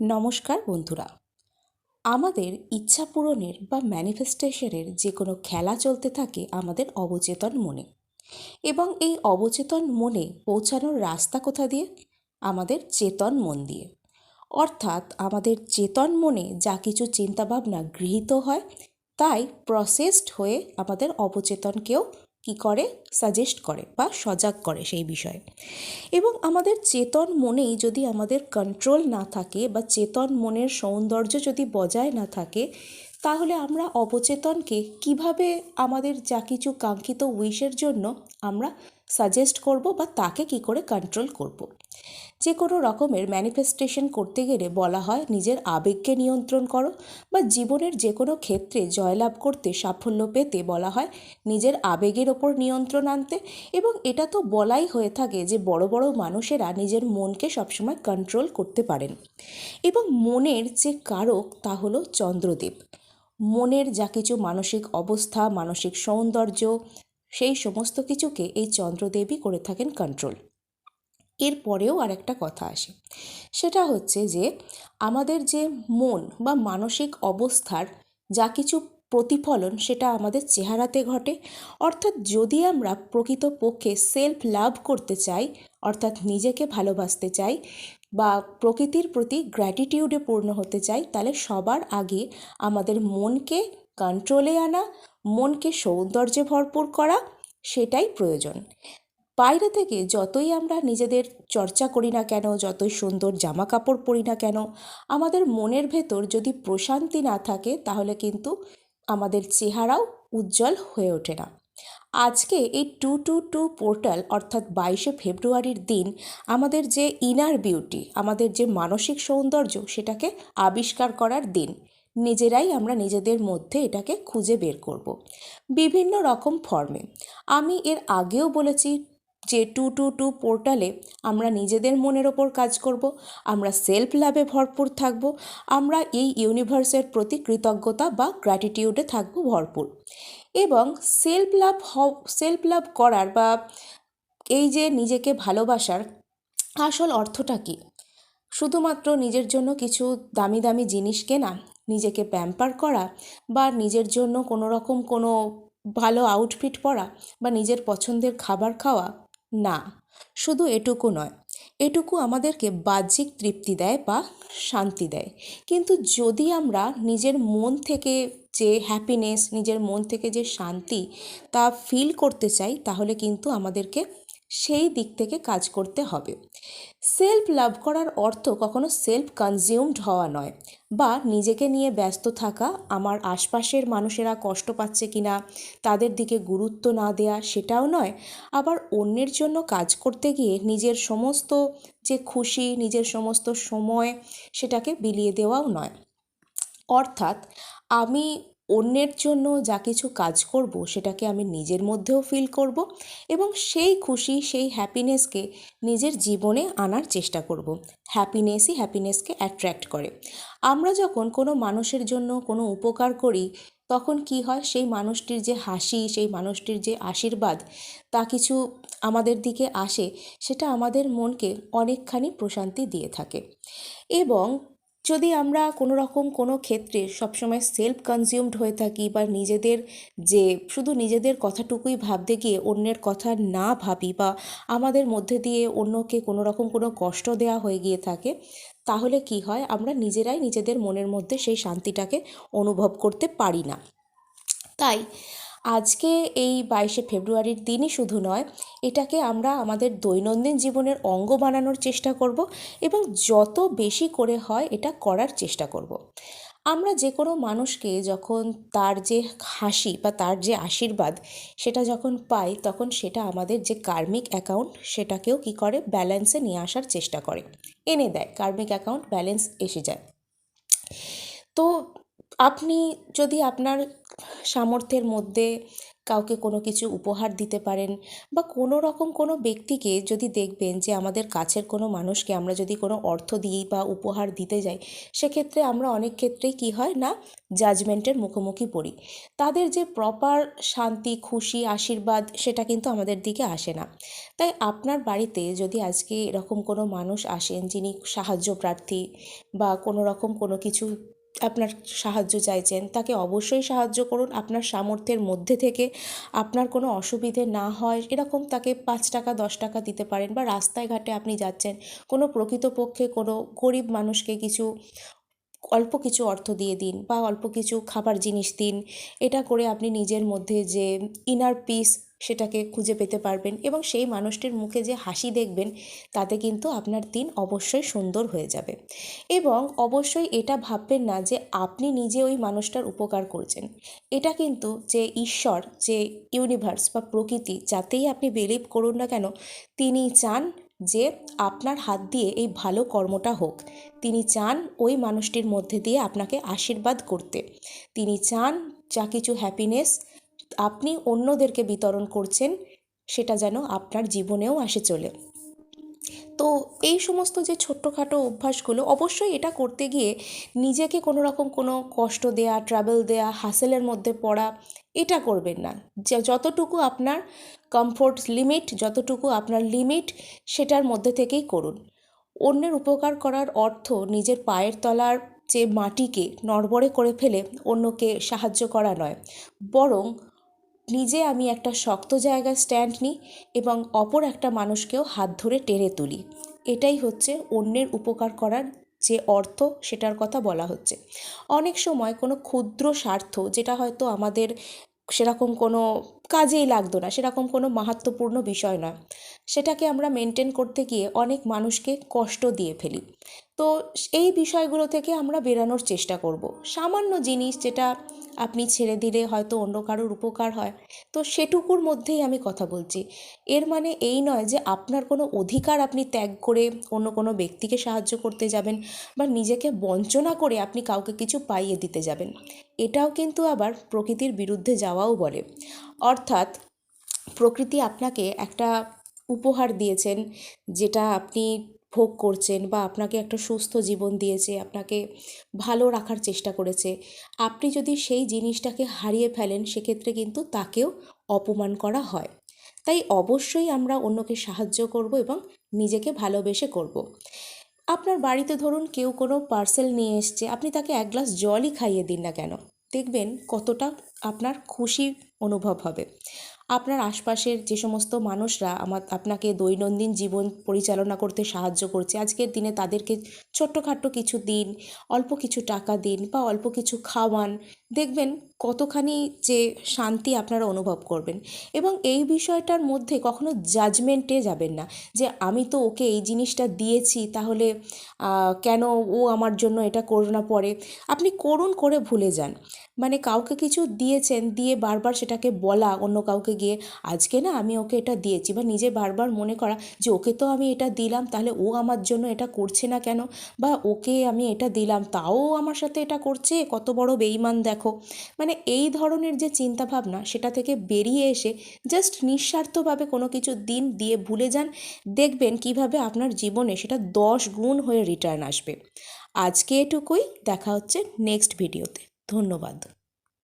নমস্কার বন্ধুরা। আমাদের ইচ্ছা পূরণের বা ম্যানিফেস্টেশনের যে কোনো খেলা চলতে থাকে আমাদের অবচেতন মনে। এবং এই অবচেতন মনে পৌঁছানোর রাস্তা কোথা দিয়ে? আমাদের চেতন মন দিয়ে। অর্থাৎ আমাদের চেতন মনে যা কিছু চিন্তাভাবনা গৃহীত হয়, তাই প্রসেসড হয়ে আমাদের অবচেতনকেও কী করে সাজেস্ট করে বা সজাগ করে সেই বিষয়ে এবং আমাদের চেতন মনেই যদি আমাদের কন্ট্রোল না থাকে বা চেতন মনের সৌন্দর্য যদি বজায় না থাকে, তাহলে আমরা অবচেতনকে কীভাবে আমাদের যা কিছু কাঙ্ক্ষিত উইশের জন্য আমরা সাজেস্ট করব বা তাকে কি করে কন্ট্রোল করব। যে কোনো রকমের ম্যানিফেস্টেশন করতে গেলে বলা হয় নিজের আবেগকে নিয়ন্ত্রণ করো বা জীবনের যে কোনো ক্ষেত্রে জয়লাভ করতে সাফল্য পেতে বলা হয় নিজের আবেগের ওপর নিয়ন্ত্রণ আনতে এবং এটা তো বলাই হয়ে থাকে যে বড় বড় মানুষেরা নিজের মনকে সবসময় কন্ট্রোল করতে পারেন। এবং মনের যে কারক তা হলো চন্দ্রদেব। মনের যা কিছু মানসিক অবস্থা, মানসিক সৌন্দর্য, সেই সমস্ত কিছুকে এই চন্দ্রদেবী করে থাকেন কন্ট্রোল এরপরেও আর একটা কথা আসে। সেটা হচ্ছে যে, আমাদের যে মন বা মানসিক অবস্থার যা কিছু প্রতিফলন সেটা আমাদের চেহারাতে ঘটে। অর্থাৎ যদি আমরা প্রকৃতপক্ষে সেলফ লাভ করতে চাই, অর্থাৎ নিজেকে ভালোবাসতে চাই বা প্রকৃতির প্রতি গ্র্যাটিটিউডে পূর্ণ হতে চাই, তাহলে সবার আগে আমাদের মনকে কন্ট্রোলে আনা, মনকে সৌন্দর্যে ভরপুর করা, সেটাই প্রয়োজন। বাইরে থেকে যতই আমরা নিজেদের চর্চা করি না কেন, যতই সুন্দর জামা কাপড় পরি না কেন, আমাদের মনের ভেতর যদি প্রশান্তি না থাকে, তাহলে কিন্তু আমাদের চেহারাও উজ্জ্বল হয়ে ওঠে না। আজকে এই টু টু টু পোর্টাল অর্থাৎ বাইশে ফেব্রুয়ারির দিন আমাদের যে ইনার বিউটি আমাদের যে মানসিক সৌন্দর্য, সেটাকে আবিষ্কার করার দিন। নিজেরাই আমরা নিজেদের মধ্যে এটাকে খুঁজে বের করব। বিভিন্ন রকম ফর্মে আমি এর আগেও বলেছি যে টু টু টু পোর্টালে আমরা নিজেদের মনের ওপর কাজ করব, আমরা সেলফ লাভে ভরপুর থাকব, আমরা এই ইউনিভার্সের প্রতি কৃতজ্ঞতা বা গ্র্যাটিটিউডে থাকব ভরপুর। এবং সেলফ লাভ হ সেলফ লাভ করার বা এই যে নিজেকে ভালোবাসার আসল অর্থটা কী? শুধুমাত্র নিজের জন্য কিছু দামি দামি জিনিস কেনা, নিজেকে প্যাম্পার করা বা নিজের জন্য কোনো রকম কোনো ভালো আউটফিট পরা বা নিজের পছন্দের খাবার খাওয়া না, শুধু এটুকু নয়। এটুকু আমাদেরকে বাহ্যিক তৃপ্তি দেয় বা শান্তি দেয়। কিন্তু যদি আমরা নিজের মন থেকে যে হ্যাপিনেস নিজের মন থেকে যে শান্তি তা ফিল করতে চাই, তাহলে কিন্তু আমাদেরকে সেই দিক থেকে কাজ করতে হবে। সেলফ লাভ করার অর্থ কখনো সেলফ কনজিউমড হওয়া নয় বা নিজেকে নিয়ে ব্যস্ত থাকা, আমার আশপাশের মানুষেরা কষ্ট পাচ্ছে কি না তাদের দিকে গুরুত্ব না দেয়া সেটাও নয়। আবার অন্যের জন্য কাজ করতে গিয়ে নিজের সমস্ত যে খুশি, নিজের সমস্ত সময় সেটাকে বিলিয়ে দেওয়াও নয়। অর্থাৎ আমি অন্যের জন্য যা কিছু কাজ করব, সেটাকে আমি নিজের মধ্যেও ফিল করব এবং সেই খুশি, সেই হ্যাপিনেসকে নিজের জীবনে আনার চেষ্টা করব। হ্যাপিনেসই হ্যাপিনেসকে অ্যাট্রাক্ট করে। আমরা যখন কোনো মানুষের জন্য কোনো উপকার করি, তখন কি হয়? সেই মানুষটির যে হাসি, সেই মানুষটির যে আশীর্বাদ, তা কিছু আমাদের দিকে আসে, সেটা আমাদের মনকে অনেকখানি প্রশান্তি দিয়ে থাকে। এবং যদি আমরা কোনো রকম কোনো ক্ষেত্রে সবসময় সেলফ কনজিউমড হয়ে থাকি বা নিজেদের যে, শুধু নিজেদের কথাটুকুই ভাবতে গিয়ে অন্যের কথা না ভাবি বা আমাদের মধ্যে দিয়ে অন্যকে কোনো রকম কোনো কষ্ট দেওয়া হয়ে গিয়ে থাকে, তাহলে কি হয়? আমরা নিজেরাই নিজেদের মনের মধ্যে সেই শান্তিটাকে অনুভব করতে পারি না। তাই আজকে এই বাইশে ফেব্রুয়ারির দিনই শুধু নয়, এটাকে আমরা আমাদের দৈনন্দিন জীবনের অঙ্গ বানানোর চেষ্টা করব এবং যত বেশি করে হয় এটা করার চেষ্টা করব। আমরা যে কোনো মানুষকে যখন তার যে হাসি বা তার যে আশীর্বাদ সেটা যখন পাই, তখন সেটা আমাদের যে কার্মিক অ্যাকাউন্ট সেটাকেও কী করে? ব্যালেন্সে নিয়ে আসার চেষ্টা করে। এনে দেয়, কার্মিক অ্যাকাউন্ট ব্যালেন্স এসে যায়। তো আপনি যদি আপনার সামর্থ্যের মধ্যে কাউকে কোনো কিছু উপহার দিতে পারেন বা কোনো রকম কোনো ব্যক্তিকে যদি দেখবেন যে আমাদের কাছের কোনো মানুষকে আমরা যদি কোনো অর্থ দিই বা উপহার দিতে যাই, সেক্ষেত্রে আমরা অনেক ক্ষেত্রেই কী হয় না জাজমেন্টের মুখোমুখি পড়ি। তাদের যে প্রপার শান্তি, খুশি, আশীর্বাদ সেটা কিন্তু আমাদের দিকে আসে না। তাই আপনার বাড়িতে যদি আজকে এরকম কোনো মানুষ আসেন যিনি সাহায্য প্রার্থী বা কোনো রকম কোনো কিছু আপনার সাহায্য চাইছেন, তাকে অবশ্যই সাহায্য করুন। আপনার সামর্থ্যের মধ্যে থেকে আপনার কোনো অসুবিধে না হয়, এরকম তাকে পাঁচ টাকা, দশ টাকা দিতে পারেন বা রাস্তায় ঘাটে আপনি যাচ্ছেন, কোনো প্রকৃতপক্ষে কোনো গরিব মানুষকে কিছু অল্প কিছু অর্থ দিয়ে দিন বা অল্প কিছু খাবার জিনিস দিন। এটা করে আপনি নিজের মধ্যে যে ইনার পিস সেটাকে খুঁজে পেতে পারবেন এবং সেই মানুষটির মুখে যে হাসি দেখবেন, তাতে কিন্তু আপনার দিন অবশ্যই সুন্দর হয়ে যাবে। এবং অবশ্যই এটা ভাববেন না যে আপনি নিজে ওই মানুষটার উপকার করছেন। এটা কিন্তু যে ঈশ্বর, যে ইউনিভার্স বা প্রকৃতি, যাতেই আপনি বিলিভ করুন না কেন, তিনি চান যে আপনার হাত দিয়ে এই ভালো কর্মটা হোক। তিনি চান ওই মানুষটির মধ্যে দিয়ে আপনাকে আশীর্বাদ করতে। তিনি চান যা কিছু হ্যাপিনেস আপনি অন্যদেরকে বিতরণ করছেন, সেটা যেন আপনার জীবনেও আসে চলে। তো এই সমস্ত যে ছোট্টখাটো অভ্যাসগুলো, অবশ্যই এটা করতে গিয়ে নিজেকে কোনো রকম কোনো কষ্ট দেয়া ট্রাবেল দেয়া হাসেলের মধ্যে পড়া, এটা করবেন না। যতটুকু আপনার কমফোর্ট লিমিট যতটুকু আপনার লিমিট সেটার মধ্যে থেকেই করুন। অন্যের উপকার করার অর্থ নিজের পায়ের তলার যে মাটিকে নড়বড়ে করে ফেলে অন্যকে সাহায্য করা নয়, বরং নিজে আমি একটা শক্ত জায়গায় স্ট্যান্ড নিই এবং অপর একটা মানুষকেও হাত ধরে টেনে তুলি। এটাই হচ্ছে অন্যের উপকার করার যে অর্থ সেটার কথা বলা হচ্ছে। অনেক সময় কোনো ক্ষুদ্র স্বার্থ যেটা হয়তো আমাদের সেরকম কোনো কাজেই লাগতো না, সেরকম কোনো মাহাত্ম্যপূর্ণ বিষয় নয়। সেটাকে আমরা মেনটেন করতে গিয়ে অনেক মানুষকে কষ্ট দিয়ে ফেলি। তো এই বিষয়গুলো থেকে আমরা বেরানোর চেষ্টা করব। সামান্য জিনিস যেটা আপনি ছেড়ে দিলে হয়তো অন্য কারোর উপকার হয়, তো সেটুকুর মধ্যেই আমি কথা বলছি। এর মানে এই নয় যে আপনার কোনো অধিকার আপনি ত্যাগ করে অন্য কোনো ব্যক্তিকে সাহায্য করতে যাবেন বা নিজেকে বঞ্চনা করে আপনি কাউকে কিছু পাইয়ে দিতে যাবেন। এটাও কিন্তু আবার প্রকৃতির বিরুদ্ধে যাওয়াও বলে। অর্থাৎ প্রকৃতি আপনাকে একটা উপহার দিয়েছেন, যেটা আপনি ভোগ করছেন বা আপনাকে একটা সুস্থ জীবন দিয়েছে, আপনাকে ভালো রাখার চেষ্টা করেছে। আপনি যদি সেই জিনিসটাকে হারিয়ে ফেলেন, সেক্ষেত্রে কিন্তু তাকেও অপমান করা হয়। তাই অবশ্যই আমরা অন্যকে সাহায্য করব এবং নিজেকে ভালোবেসে করব। আপনার বাড়িতে ধরুন কেউ কোনো পার্সেল নিয়ে এসছে, আপনি তাকে এক গ্লাস জলই খাইয়ে দিন না কেন? দেখবেন কতটা আপনার খুশি অনুভব হবে। আপনার আশপাশের যে সমস্ত মানুষরা আমার, আপনাকে দৈনন্দিন জীবন পরিচালনা করতে সাহায্য করছে, আজকের দিনে তাদেরকে ছোট্টখাট্ট কিছু দিন, অল্প কিছু টাকা দিন বা অল্প কিছু খাওয়ান, দেখবেন কতখানি যে শান্তি আপনারা অনুভব করবেন। এবং এই বিষয়টার মধ্যে কখনো জাজমেন্টে যাবেন না যে আমি তো ওকে এই জিনিসটা দিয়েছি, তাহলে কেন ও আমার জন্য এটা করো না পরে। আপনি করুন করে ভুলে যান। মানে কাউকে কিছু দিয়েছেন, দিয়ে বারবার সেটাকে বলা, অন্য কাউকে গিয়ে, আজকে না আমি ওকে এটা দিয়েছি। বা নিজে বারবার মনে করা যে, ওকে তো আমি এটা দিলাম, তাহলে ও আমার জন্য এটা করছে না কেন? বা, ওকে আমি এটা দিলাম, তাও আমার সাথে এটা করছে? কত বড় বেইমান দেখো। মানে এই ধরনের যে চিন্তাভাবনা, সেটা থেকে বেরিয়ে এসে জাস্ট নিঃস্বার্থভাবে কোনো কিছু দিন দিয়ে ভুলে যান। দেখবেন কীভাবে আপনার জীবনে সেটা দশ গুণ হয়ে রিটার্ন আসবে। আজকে এটুকুই, দেখা হচ্ছে নেক্সট ভিডিওতে ধন্যবাদ।